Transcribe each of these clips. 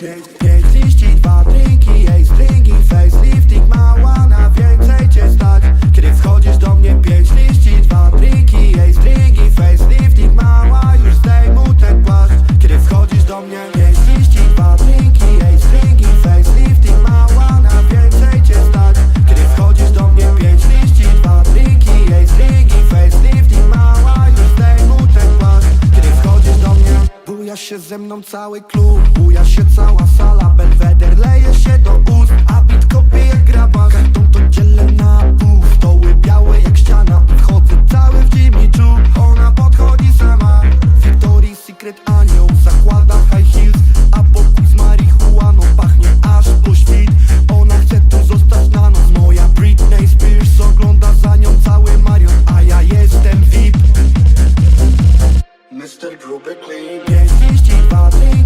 Yeah. się ze mną cały klub Buja się cała sala, będę Pięć liści, dwa, trzy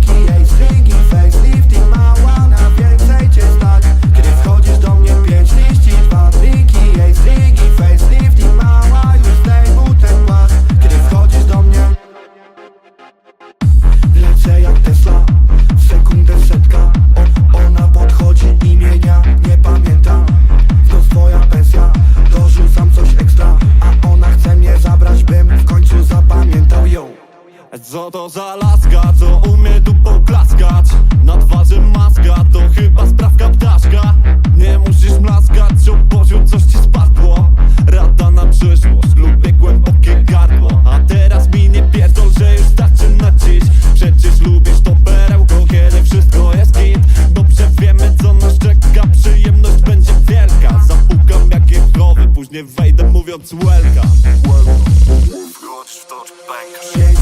Co to za laska, co umie dupą klaskać. Na twarzy maska, to chyba sprawka ptaszka. Nie musisz mlaskać, o poziom coś ci spadło. Rada na przyszłość, lubię głębokie gardło. A teraz mi nie pierdol, że już starczy na dziś. Przecież lubisz to perełko, kiedy wszystko jest git. Dobrze wiemy, co nas czeka, przyjemność będzie wielka. Zapukam jakie krowy, później wejdę mówiąc welcome. Wchodź w to, pękasz